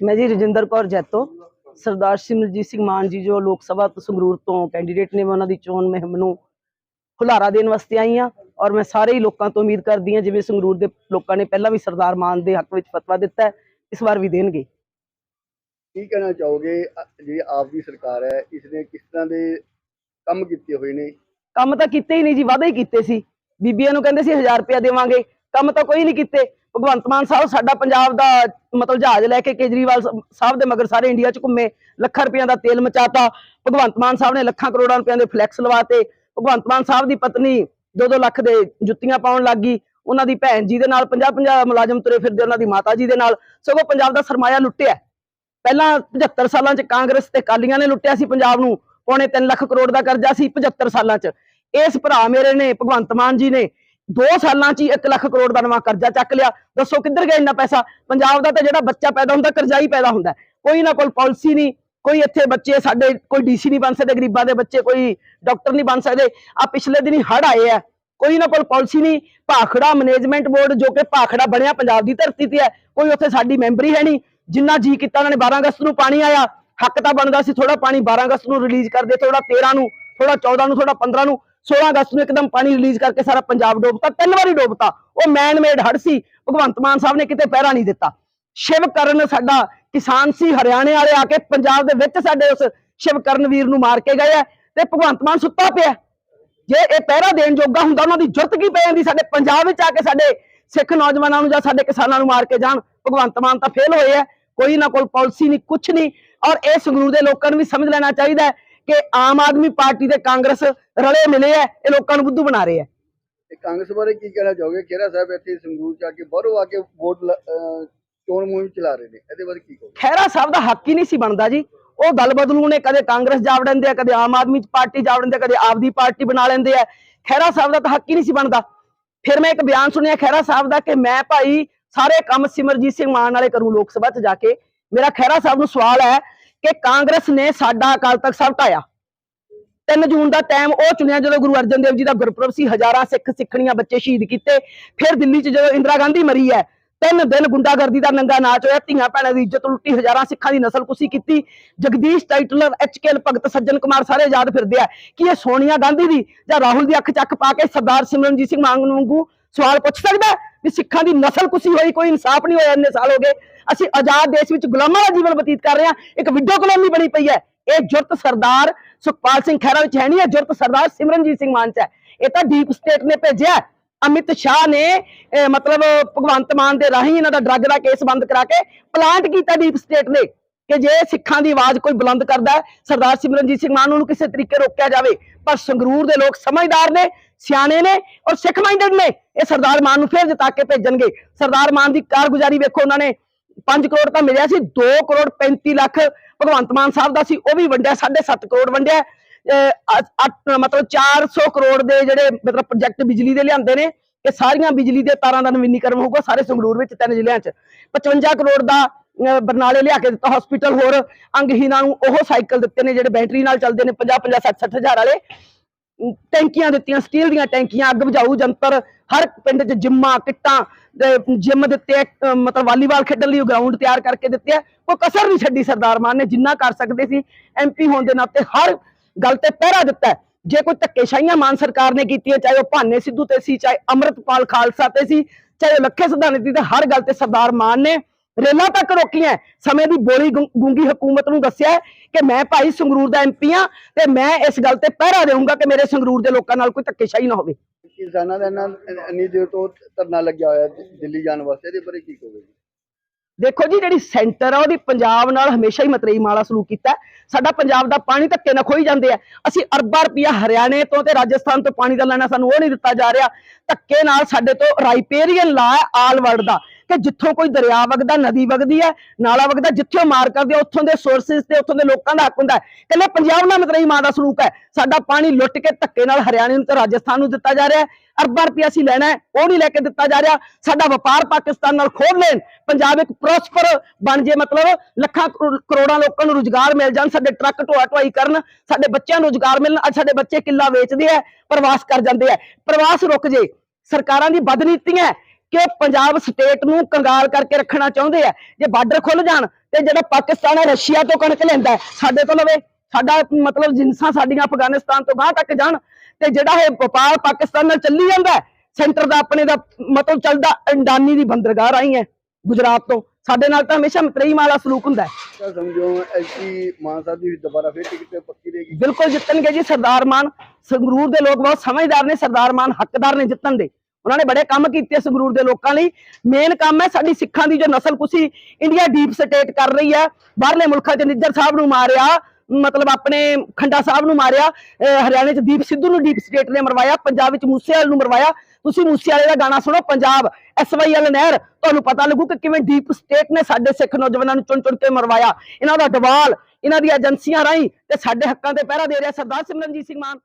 ਮੈਂ ਜੀ ਰਜਿੰਦਰ ਕੌਰ ਜੈਤੋ ਸਰਦਾਰ ਸਿਮਰਜੀਤ ਸਿੰਘ ਮਾਨ ਜੀ ਜੋ ਲੋਕ ਸਭਾ ਤੋਂ ਸੰਗਰੂਰ ਤੋਂ ਕੈਂਡੀਡੇਟ ਨੇ ਉਹਨਾਂ ਦੀ ਚੋਣ ਮੁਹਿੰਮ ਨੂੰ ਹੁਲਾਰਾ ਦੇਣ ਵਾਸਤੇ ਆਈ ਹਾਂ ਔਰ ਮੈਂ ਸਾਰੇ ਹੀ ਲੋਕਾਂ ਤੋਂ ਉਮੀਦ ਕਰਦੀ ਹਾਂ ਜਿਵੇਂ ਸੰਗਰੂਰ ਦੇ ਲੋਕਾਂ ਨੇ ਪਹਿਲਾਂ ਵੀ ਸਰਦਾਰ ਮਾਨ ਦੇ ਹੱਕ ਵਿੱਚ ਫਤਵਾ ਦਿੱਤਾ ਹੈ ਇਸ ਵਾਰ ਵੀ ਦੇਣਗੇ। ਕੀ ਕਹਿਣਾ ਚਾਹੋਗੇ? ਜਿਹੜੀ ਆਪ ਦੀ ਸਰਕਾਰ ਹੈ ਇਸ ਨੇ ਕਿਸ ਤਰ੍ਹਾਂ ਦੇ ਕੰਮ ਕੀਤੇ ਹੋਏ ਨੇ? ਕੰਮ ਤਾਂ ਕੀਤੇ ਹੀ ਨਹੀਂ ਜੀ ਵਾਅਦੇ ਹੀ ਕੀਤੇ ਸੀ। ਬੀਬੀਆਂ ਨੂੰ ਕਹਿੰਦੇ ਸੀ 1000 ਰੁਪਇਆ ਦੇਵਾਂਗੇ ਕੰਮ ਤਾਂ ਕੋਈ ਨਹੀਂ ਕੀਤੇ। ਭਗਵੰਤ ਮਾਨ ਸਾਹਿਬ ਸਾਡਾ ਪੰਜਾਬ ਦਾ ਮਤਲਬ ਜਹਾਜ਼ ਲੈ ਕੇ ਕੇਜਰੀਵਾਲ ਸਾਹਿਬ ਦੇ ਮਗਰ ਸਾਰੇ ਇੰਡੀਆ 'ਚ ਘੁੰਮੇ, ਲੱਖਾਂ ਰੁਪਈਆਂ ਦਾ ਤੇਲ ਮਚਾਤਾ, ਭਗਵੰਤ ਮਾਨ ਸਾਹਿਬ ਨੇ ਲੱਖਾਂ ਕਰੋੜਾਂ ਰੁਪਈਆਂ ਦੇ ਫਲੈਕਸ ਲਵਾਤੇ, ਭਗਵੰਤ ਮਾਨ ਸਾਹਿਬ ਦੀ ਪਤਨੀ 2-2 ਲੱਖ ਦੇ ਜੁੱਤੀਆਂ ਪਾਉਣ ਲੱਗ ਗਈ, ਉਹਨਾਂ ਦੀ ਭੈਣ ਜੀ ਦੇ ਨਾਲ 50-50 ਮੁਲਾਜ਼ਮ ਤੁਰੇ ਫਿਰਦੇ ਉਹਨਾਂ ਦੀ ਮਾਤਾ ਜੀ ਦੇ ਨਾਲ, ਸਗੋਂ ਪੰਜਾਬ ਦਾ ਸਰਮਾਇਆ ਲੁੱਟਿਆ। ਪਹਿਲਾਂ 75 ਸਾਲਾਂ 'ਚ ਕਾਂਗਰਸ ਤੇ ਕਾਲੀਆਂ ਨੇ ਲੁੱਟਿਆ ਸੀ ਪੰਜਾਬ ਨੂੰ, ਪੌਣੇ 3 ਲੱਖ ਕਰੋੜ ਦਾ ਕਰਜ਼ਾ ਸੀ 75 ਸਾਲਾਂ 'ਚ। ਇਸ ਭਰਾ ਮੇਰੇ ਨੇ, ਭਗਵੰਤ ਮਾਨ ਜੀ ਨੇ 2 ਸਾਲਾਂ 'ਚ ਹੀ 1 ਲੱਖ ਕਰੋੜ ਦਾ ਨਵਾਂ ਕਰਜ਼ਾ ਚੱਕ ਲਿਆ। ਦੱਸੋ ਕਿੱਧਰ ਗਿਆ ਇੰਨਾ ਪੈਸਾ? ਪੰਜਾਬ ਦਾ ਤਾਂ ਜਿਹੜਾ ਬੱਚਾ ਪੈਦਾ ਹੁੰਦਾ, ਕਰਜ਼ਾ ਹੀ ਪੈਦਾ ਹੁੰਦਾ। ਕੋਈ ਨਾ ਕੋਲ ਪਾਲਿਸੀ ਨਹੀਂ, ਕੋਈ ਇੱਥੇ ਬੱਚੇ ਸਾਡੇ, ਕੋਈ ਡੀਸੀ ਨਹੀਂ ਬਣ ਸਕਦੇ, ਗਰੀਬਾਂ ਦੇ ਬੱਚੇ, ਕੋਈ ਡਾਕਟਰ ਨਹੀਂ ਬਣ ਸਕਦੇ। ਆ ਪਿਛਲੇ ਦਿਨੀ ਹੜ ਆਏ ਆ। ਕੋਈ ਨਾ ਕੋਲ ਪਾਲਿਸੀ ਨਹੀਂ, ਭਾਖੜਾ ਮੈਨੇਜਮੈਂਟ ਬੋਰਡ ਜੋ ਕਿ ਭਾਖੜਾ ਬਣਿਆ ਪੰਜਾਬ ਦੀ ਧਰਤੀ ਤੇ ਹੈ ਕੋਈ ਉੱਥੇ ਸਾਡੀ ਮੈਂਬਰੀ ਹੈ ਨਹੀਂ। ਜਿੰਨਾ ਜੀ ਕੀਤਾ ਉਹਨਾਂ ਨੇ 12 ਅਗਸਤ ਨੂੰ ਪਾਣੀ ਆਇਆ। ਹੱਕ ਤਾਂ ਬਣਦਾ ਸੀ ਥੋੜਾ ਪਾਣੀ 12 ਅਗਸਤ ਨੂੰ ਰਿਲੀਜ਼ ਕਰਦੇ ਥੋੜਾ 13 ਨੂੰ ਥੋੜਾ 14 ਨੂੰ ਥੋੜਾ 15 ਨੂੰ। 16 ਅਗਸਤ ਨੂੰ ਇੱਕਦਮ ਪਾਣੀ ਰਿਲੀਜ਼ ਕਰਕੇ ਸਾਰਾ ਪੰਜਾਬ ਡੋਬਤਾ, ਤਿੰਨ ਵਾਰੀ ਡੋਬਤਾ। ਉਹ ਮੈਨ ਮੇਡ ਹੜ ਸੀ, ਭਗਵੰਤ ਮਾਨ ਸਾਹਿਬ ਨੇ ਕਿਤੇ ਪਹਿਰਾ ਨਹੀਂ ਦਿੱਤਾ। ਸ਼ਿਵ ਕਰਨ ਸਾਡਾ ਕਿਸਾਨ ਸੀ, ਹਰਿਆਣੇ ਵਾਲੇ ਆ ਕੇ ਪੰਜਾਬ ਦੇ ਵਿੱਚ ਸਾਡੇ ਉਸ ਸ਼ਿਵ ਕਰਨ ਵੀਰ ਨੂੰ ਮਾਰ ਕੇ ਗਏ ਆ ਤੇ ਭਗਵੰਤ ਮਾਨ ਸੁੱਤਾ ਪਿਆ। ਜੇ ਇਹ ਪਹਿਰਾ ਦੇਣ ਜੋਗਾ ਹੁੰਦਾ, ਉਹਨਾਂ ਦੀ ਜੁਰਤ ਕੀ ਪੈ ਜਾਂਦੀ? ਸਾਡੇ ਪੰਜਾਬ ਵਿੱਚ ਆ ਕੇ ਸਾਡੇ ਸਿੱਖ ਨੌਜਵਾਨਾਂ ਨੂੰ ਜਾਂ ਸਾਡੇ ਕਿਸਾਨਾਂ ਨੂੰ ਮਾਰ ਕੇ ਜਾਣ, ਭਗਵੰਤ ਮਾਨ ਤਾਂ ਫੇਲ ਹੋਏ ਆ। ਕੋਈ ਨਾ ਕੋਈ ਪਾਲਿਸੀ ਨਹੀਂ, ਕੁਛ ਨਹੀਂ। ਔਰ ਇਹ ਸੰਗਰੂਰ ਦੇ ਲੋਕਾਂ ਨੂੰ ਵੀ ਸਮਝ ਲੈਣਾ ਚਾਹੀਦਾ ਹੈ ਕਿ ਆਮ ਆਦਮੀ ਪਾਰਟੀ ਤੇ ਕਾਂਗਰਸ ਰਲੇ ਮਿਲੇ ਆ ਇਹ ਲੋਕਾਂ ਨੂੰ ਬੁੱਧੂ ਬਣਾ ਰਹੇ ਆ ਤੇ ਕਾਂਗਰਸ ਬਾਰੇ ਕੀ ਕਹਿਣਾ ਚਾਹੋਗੇ? ਖੇਰਾ ਸਾਹਿਬ ਇੱਥੇ ਸੰਗਰੂਰ ਚ ਆ ਕੇ ਬਾਹਰੋਂ ਆ ਕੇ ਵੋਟ ਚੋਣ ਮੁਹਿੰਮ ਚਲਾ ਰਹੇ ਨੇ ਇਹਦੇ ਬਾਰੇ ਕੀ ਕਹੋਗੇ? ਖਹਿਰਾ ਸਾਹਿਬ ਦਾ ਹੱਕ ਹੀ ਨਹੀਂ ਸੀ ਬਣਦਾ ਜੀ। ਉਹ ਦਲ ਬਦਲੂ ਨੇ ਕਦੇ ਕਾਂਗਰਸ ਜਾ ਵੜਦੇ ਆ ਕਦੇ ਆਮ ਆਦਮੀ ਪਾਰਟੀ ਜਾ ਵੜਦੇ ਆ ਕਦੇ ਆਪਦੀ ਪਾਰਟੀ ਬਣਾ ਲੈਂਦੇ ਆ। ਖਹਿਰਾ ਸਾਹਿਬ ਦਾ ਤਾਂ ਹੱਕ ਹੀ ਨਹੀਂ ਸੀ ਬਣਦਾ। ਫਿਰ ਮੈਂ ਇੱਕ ਬਿਆਨ ਸੁਣਿਆ ਖਹਿਰਾ ਸਾਹਿਬ ਦਾ ਕਿ ਮੈਂ ਭਾਈ ਸਾਰੇ ਕੰਮ ਸਿਮਰਜੀਤ ਸਿੰਘ ਮਾਨ ਵਾਲੇ ਕਰੂੰ ਲੋਕ ਸਭਾ 'ਚ ਜਾ ਕੇ। ਮੇਰਾ ਖਹਿਰਾ ਸਾਹਿਬ ਨੂੰ ਸਵਾਲ ਹੈ ਕਿ ਕਾਂਗਰਸ ਨੇ ਸਾਡਾ ਅਕਾਲ ਤਖਤ ਸਾਹਿਬ ਢਾਇਆ। 3 ਜੂਨ ਦਾ ਟਾਈਮ ਉਹ ਚੁਣਿਆ ਜਦੋਂ ਗੁਰੂ ਅਰਜਨ ਦੇਵ ਜੀ ਦਾ ਗੁਰਪੁਰਬ ਸੀ, ਹਜ਼ਾਰਾਂ ਸਿੱਖ ਸਿੱਖਣੀਆਂ ਬੱਚੇ ਸ਼ਹੀਦ ਕੀਤੇ। ਫਿਰ ਦਿੱਲੀ 'ਚ ਜਦੋਂ ਇੰਦਰਾ ਗਾਂਧੀ ਮਰੀ ਹੈ, ਤਿੰਨ ਦਿਨ ਗੁੰਡਾਗਰਦੀ ਦਾ ਨੰਗਾ ਨਾਚ ਹੋਇਆ, ਧੀਆਂ ਭੈਣਾਂ ਦੀ ਇੱਜ਼ਤ ਲੁੱਟੀ, ਹਜ਼ਾਰਾਂ ਸਿੱਖਾਂ ਦੀ ਨਸਲਕੁਸ਼ੀ ਕੀਤੀ। ਜਗਦੀਸ਼, ਟਾਈਟਲਰ ਐਚਕੇਲ ਭਗਤ, ਸੱਜਣ ਕੁਮਾਰ ਸਾਰੇ ਆਜ਼ਾਦ ਫਿਰਦੇ ਆ ਕਿ ਇਹ ਸੋਨੀਆ ਗਾਂਧੀ ਦੀ ਜਾਂ ਰਾਹੁਲ ਦੀ ਅੱਖ ਚੱਕ ਪਾ ਕੇ ਸਰਦਾਰ ਸਿਮਰਨਜੀਤ ਸਿੰਘ ਮਾਨ ਵਾਂਗੂ ਸਵਾਲ ਪੁੱਛ ਸਕਦਾ ਵੀ ਸਿੱਖਾਂ ਦੀ ਨਸਲ ਕੁਸ਼ੀ ਹੋਈ, ਕੋਈ ਇਨਸਾਫ ਨਹੀਂ ਹੋਇਆ ਇੰਨੇ ਸਾਲ ਹੋ ਗਏ। ਅਸੀਂ ਆਜ਼ਾਦ ਦੇਸ਼ ਵਿੱਚ ਗੁਲਾਮਾਂ ਦਾ ਜੀਵਨ ਬਤੀਤ ਕਰ ਰਹੇ ਹਾਂ। ਇੱਕ ਵਿਡੋ ਕਲੋਨੀ ਬਣੀ ਪਈ ਹੈ। ਇਹ ਜੁਰਤ ਸਰਦਾਰ ਸੁਖਪਾਲ ਸਿੰਘ ਖਹਿਰਾ ਵਿੱਚ ਹੈ ਨਹੀਂ ਹੈ ਜੁਰਤ ਸਰਦਾਰ ਸਿਮਰਨਜੀਤ ਸਿੰਘ ਮਾਨ ਚ ਹੈ। ਇਹ ਤਾਂ ਡੀਪ ਸਟੇਟ ਨੇ ਭੇਜਿਆ। ਅਮਿਤ ਸ਼ਾਹ ਨੇ ਮਤਲਬ ਭਗਵੰਤ ਮਾਨ ਦੇ ਰਾਹੀਂ ਇਹਨਾਂ ਦਾ ਡਰੱਗ ਦਾ ਕੇਸ ਬੰਦ ਕਰਾ ਕੇ ਪਲਾਂਟ ਕੀਤਾ ਡੀਪ ਸਟੇਟ ਨੇ। ਕਿ ਜੇ ਸਿੱਖਾਂ ਦੀ ਆਵਾਜ਼ ਕੋਈ ਬੁਲੰਦ ਕਰਦਾ ਹੈ, ਸਰਦਾਰ ਸਿਮਰਨਜੀਤ ਸਿੰਘ ਮਾਨ ਨੂੰ ਕਿਸੇ ਤਰੀਕੇ ਰੋਕਿਆ ਜਾਵੇ, ਪਰ ਸੰਗਰੂਰ ਦੇ ਲੋਕ ਸਮਝਦਾਰ ਨੇ, ਸਿਆਣੇ ਨੇ ਔਰ ਸਿੱਖ ਮਾਈਂਡਡ ਨੇ, ਇਹ ਸਰਦਾਰ ਮਾਨ ਨੂੰ ਫੇਰ ਜਿਤਾ ਕੇ ਭੇਜਣਗੇ। ਸਰਦਾਰ ਮਾਨ ਦੀ ਕਾਰਗੁਜ਼ਾਰੀ ਵੇਖੋ ਉਹਨਾਂ ਨੇ 5 ਕਰੋੜ ਤਾਂ ਮਿਲਿਆ ਸੀ 2 ਕਰੋੜ 35 ਲੱਖ ਭਗਵੰਤ ਮਾਨ ਸਾਹਿਬ ਦਾ ਸੀ, ਉਹ ਵੀ ਵੰਡਿਆ 7.5 ਕਰੋੜ ਵੰਡਿਆ। ਅਹ ਅੱਠ- ਅੱਠ- ਮਤਲਬ 400 ਕਰੋੜ ਦੇ ਜਿਹੜੇ ਮਤਲਬ ਪ੍ਰੋਜੈਕਟ ਬਿਜਲੀ ਦੇ ਲਿਆਂਦੇ ਨੇ ਕਿ ਸਾਰੀਆਂ ਬਿਜਲੀ ਦੇ ਤਾਰਾਂ ਦਾ ਨਵੀਨੀਕਰਨ ਹੋਊਗਾ ਸਾਰੇ ਸੰਗਰੂਰ ਵਿੱਚ, ਤਿੰਨ ਜ਼ਿਲ੍ਹਿਆਂ 'ਚ। 55 ਕਰੋੜ ਦਾ ਬਰਨਾਲੇ ਲਿਆ ਕੇ ਦਿੱਤਾ ਹਸਪੀਟਲ ਹੋਰ। ਅੰਗਹੀਣਾਂ ਨੂੰ ਉਹ ਸਾਈਕਲ ਦਿੱਤੇ ਨੇ ਜਿਹੜੇ ਬੈਟਰੀ ਨਾਲ ਚੱਲਦੇ ਨੇ 50 50 60 60 ਹਜ਼ਾਰ ਵਾਲੇ। ਟੈਂਕੀਆਂ ਦਿੱਤੀਆਂ ਸਟੀਲ ਦੀਆਂ ਟੈਂਕੀਆਂ, ਅੱਗ ਬੁਝਾਊ, ਜੰਤਰ, ਹਰ ਪਿੰਡ 'ਚ ਜਿੰਮਾਂ, ਕਿੱਟਾਂ ਜਿੰਮ ਦਿੱਤੇ ਮਤਲਬ ਵਾਲੀਬਾਲ ਖੇਡਣ ਲਈ ਗਰਾਊਂਡ ਤਿਆਰ ਕਰਕੇ ਦਿੱਤੇ ਆ। ਕੋਈ ਕਸਰ ਨਹੀਂ ਛੱਡੀ ਸਰਦਾਰ ਮਾਨ ਨੇ, ਜਿੰਨਾ ਕਰ ਸਕਦੇ ਸੀ ਐਮਪੀ ਹੋਣ ਦੇ ਨਾਤੇ ਹਰ ਗੱਲ ਤੇ ਪਹਿਰਾ ਦਿੱਤਾ ਜੇ ਕੋਈ ਧੱਕੇਸ਼ਾਹੀਆਂ ਮਾਨ ਸਰਕਾਰ ਨੇ ਕੀਤੀਆਂ, ਚਾਹੇ ਉਹ ਭਾਨੇ ਸਿੱਧੂ ਤੇ ਸੀ, ਚਾਹੇ ਅਮਰਤਪਾਲ ਖਾਲਸਾ ਤੇ ਸੀ, ਚਾਹੇ ਉਹ ਲੱਖੇ ਸਿਧਾਣੇ ਤੇ ਹਰ ਗੱਲ ਤੇ ਸਰਦਾਰ ਮਾਨ ਨੇ ਰੇਲਾਂ ਤੱਕ ਰੋਕੀਆਂ। ਸਮੇਂ ਦੀ ਬੋਲੀ ਗੂੰਗੀ ਹਕੂਮਤ ਨੂੰ ਦੱਸਿਆ ਕਿ ਮੈਂ ਭਾਈ ਸੰਗਰੂਰ ਦਾ ਐਮਪੀ ਆ ਤੇ ਮੈਂ ਇਸ ਗੱਲ ਤੇ ਪਹਿਰਾ ਦੇਵਾਂਗਾ ਕਿ ਮੇਰੇ ਸੰਗਰੂਰ ਦੇ ਲੋਕਾਂ ਨਾਲ ਕੋਈ ਧੱਕੇਸ਼ਾਹੀ ਨਾ ਹੋਵੇ। ਕਿਸਾਨਾਂ ਦਾ ਇੰਨਾ ਇੰਨੀ ਦੇਰ ਤੋਂ ਧਰਨਾ ਲੱਗਿਆ ਹੋਇਆ ਦਿੱਲੀ ਜਾਣ ਵਾਸਤੇ ਇਹਦੇ ਬਾਰੇ ਕੀ ਕਹੋਗੇ ਦੇਖੋ ਜੀ ਜਿਹੜੀ ਸੈਂਟਰ ਆ ਉਹਦੀ ਪੰਜਾਬ ਨਾਲ ਹਮੇਸ਼ਾ ਹੀ ਮਤਰੇਈ ਮਾਲਾ ਸਲੂਕ ਕੀਤਾ। ਸਾਡਾ ਪੰਜਾਬ ਦਾ ਪਾਣੀ ਧੱਕੇ ਨਾਲ ਖੋਈ ਜਾਂਦੇ ਆ। ਅਸੀਂ ਅਰਬਾਂ ਰੁਪਈਆ ਹਰਿਆਣੇ ਤੋਂ ਤੇ ਰਾਜਸਥਾਨ ਤੋਂ ਪਾਣੀ ਦਾ ਲੈਣਾ ਸਾਨੂੰ ਉਹ ਨਹੀਂ ਦਿੱਤਾ ਜਾ ਰਿਹਾ। ਧੱਕੇ ਨਾਲ ਸਾਡੇ ਤੋਂ ਰਾਈਪੇਰੀਅਨ ਲਾ ਆਲ ਵਰਲਡ ਦਾ। ਕਿ ਜਿੱਥੋਂ ਕੋਈ ਦਰਿਆ ਵਗਦਾ, ਨਦੀ ਵਗਦੀ ਹੈ, ਨਾਲਾ ਵਗਦਾ, ਜਿੱਥੇ ਮਾਰ ਕਰਦੇ ਉੱਥੋਂ ਦੇ ਸੋਰਸਸ ਤੇ, ਉੱਥੋਂ ਦੇ ਲੋਕਾਂ ਦਾ ਹੱਕ ਹੁੰਦਾ ਕਹਿੰਦੇ ਪੰਜਾਬ ਨਾਲ ਮਤਰੇਈ ਮਾਂ ਦਾ ਸਲੂਕ ਹੈ, ਸਾਡਾ ਪਾਣੀ ਲੁੱਟ ਕੇ ਧੱਕੇ ਨਾਲ ਹਰਿਆਣੇ ਨੂੰ ਤੇ ਰਾਜਸਥਾਨ ਨੂੰ ਦਿੱਤਾ ਜਾ ਰਿਹਾ ਹੈ, ਅਰਬਾਂ ਰੁਪਈਆ ਅਸੀਂ ਲੈਣਾ ਉਹ ਨਹੀਂ ਲੈ ਕੇ ਦਿੱਤਾ ਜਾ ਰਿਹਾ। ਸਾਡਾ ਵਪਾਰ ਪਾਕਿਸਤਾਨ ਨਾਲ ਖੋਲ ਲੈਣ, ਪੰਜਾਬ ਇੱਕ ਪ੍ਰੋਸਪਰ ਬਣ ਜੇ, ਮਤਲਬ ਲੱਖਾਂ ਕਰੋ- ਕਰੋੜਾਂ ਲੋਕਾਂ ਨੂੰ ਰੁਜ਼ਗਾਰ ਮਿਲ ਜਾਣ, ਸਾਡੇ ਟਰੱਕ ਢੋਆ ਢੁਆਈ ਕਰਨ, ਸਾਡੇ ਬੱਚਿਆਂ ਨੂੰ ਰੁਜ਼ਗਾਰ ਮਿਲਣ, ਅੱਜ ਸਾਡੇ ਬੱਚੇ ਕਿੱਲਾ ਵੇਚਦੇ ਆ ਪ੍ਰਵਾਸ ਕਰ ਜਾਂਦੇ ਆ ਪ੍ਰਵਾਸ ਰੁਕ ਜੇ, ਸਰਕਾਰਾਂ ਦੀ ਬਦਨੀਤੀਆਂ ਕਿ ਉਹ ਪੰਜਾਬ ਸਟੇਟ ਨੂੰ ਕੰਗਾਲ ਕਰਕੇ ਰੱਖਣਾ ਚਾਹੁੰਦੇ ਆ। ਜੇ ਬਾਰਡਰ ਖੁੱਲ ਜਾਣ ਤੇ ਜਿਹੜਾ ਪਾਕਿਸਤਾਨ ਹੈ ਰਸ਼ੀਆ ਤੋਂ ਕਣਕ ਲੈਂਦਾ ਸਾਡੇ ਤੋਂ ਲਵੇ ਸਾਡਾ ਮਤਲਬ ਜਿੰਸਾਂ ਸਾਡੀਆਂ ਅਫਗਾਨਿਸਤਾਨ ਤੋਂ ਗਾਂ ਤੱਕ ਜਾਣ ਤੇ ਜਿਹੜਾ ਇਹ ਵਪਾਰ ਪਾਕਿਸਤਾਨ ਨਾਲ ਚੱਲੀ ਜਾਂਦਾ ਸੈਂਟਰ ਦਾ ਆਪਣੇ ਦਾ ਮਤਲਬ ਚੱਲਦਾ ਅੰਡਾਨੀ ਦੀ ਬੰਦਰਗਾਹ ਰਾਹੀਂ ਹੈ ਗੁਜਰਾਤ ਤੋਂ। ਸਾਡੇ ਨਾਲ ਤਾਂ ਹਮੇਸ਼ਾ ਮਤਰੇਈ ਵਾਲਾ ਸਲੂਕ ਹੁੰਦਾ ਹੈ। ਸਮਝੋ ਐਸੀ ਮਾਨ ਸਾਹਿਬ ਦੀ ਦੁਬਾਰਾ ਫਿਰ ਟਿਕਟ ਪੱਕੀ ਰਹੇਗੀ ਬਿਲਕੁਲ ਜਿੱਤਣਗੇ ਜੀ ਸਰਦਾਰ ਮਾਨ। ਸੰਗਰੂਰ ਦੇ ਲੋਕ ਬਹੁਤ ਸਮਝਦਾਰ ਨੇ ਸਰਦਾਰ ਮਾਨ ਹੱਕਦਾਰ ਨੇ ਜਿੱਤਣ ਦੇ। ਉਹਨਾਂ ਨੇ ਬੜੇ ਕੰਮ ਕੀਤੇ ਸੰਗਰੂਰ ਦੇ ਲੋਕਾਂ ਲਈ। ਮੇਨ ਕੰਮ ਹੈ ਸਾਡੀ ਸਿੱਖਾਂ ਦੀ ਜੋ ਨਸਲ ਕੁਸੀ ਇੰਡੀਆ ਡੀਪ ਸਟੇਟ ਕਰ ਰਹੀ ਹੈ। ਬਾਹਰਲੇ ਮੁਲਕਾਂ 'ਚ ਨਿੱਜਰ ਸਾਹਿਬ ਨੂੰ ਮਾਰਿਆ, ਮਤਲਬ ਆਪਣੇ ਖੰਡਾ ਸਾਹਿਬ ਨੂੰ ਮਾਰਿਆ, ਅਹ ਹਰਿਆਣੇ 'ਚ ਦੀਪ ਸਿੱਧੂ ਨੂੰ ਡੀਪ ਸਟੇਟ ਨੇ ਮਰਵਾਇਆ, ਪੰਜਾਬ ਵਿੱਚ ਮੂਸੇਵਾਲ ਨੂੰ ਮਰਵਾਇਆ। ਤੁਸੀਂ ਮੂਸੇਵਾਲੇ ਦਾ ਗਾਣਾ ਸੁਣੋ, ਪੰਜਾਬ ਐਸਵਾਈਐਲ ਨਹਿਰ, ਤੁਹਾਨੂੰ ਪਤਾ ਲੱਗੂ ਕਿ ਕਿਵੇਂ ਡੀਪ ਸਟੇਟ ਨੇ ਸਾਡੇ ਸਿੱਖ ਨੌਜਵਾਨਾਂ ਨੂੰ ਚੁਣ ਚੁਣ ਕੇ ਮਰਵਾਇਆ। ਇਹਨਾਂ ਦਾ ਦਬਾਲ ਇਹਨਾਂ ਦੀਆਂ ਏਜੰਸੀਆਂ ਰਾਹੀਂ ਤੇ ਸਾਡੇ ਹੱਕਾਂ ਤੇ ਪਹਿਰਾ ਦੇ ਰਿਹਾ ਸਰਦਾਰ ਸਿਮਰਨਜੀਤ ਸਿੰਘ ਮਾਨ।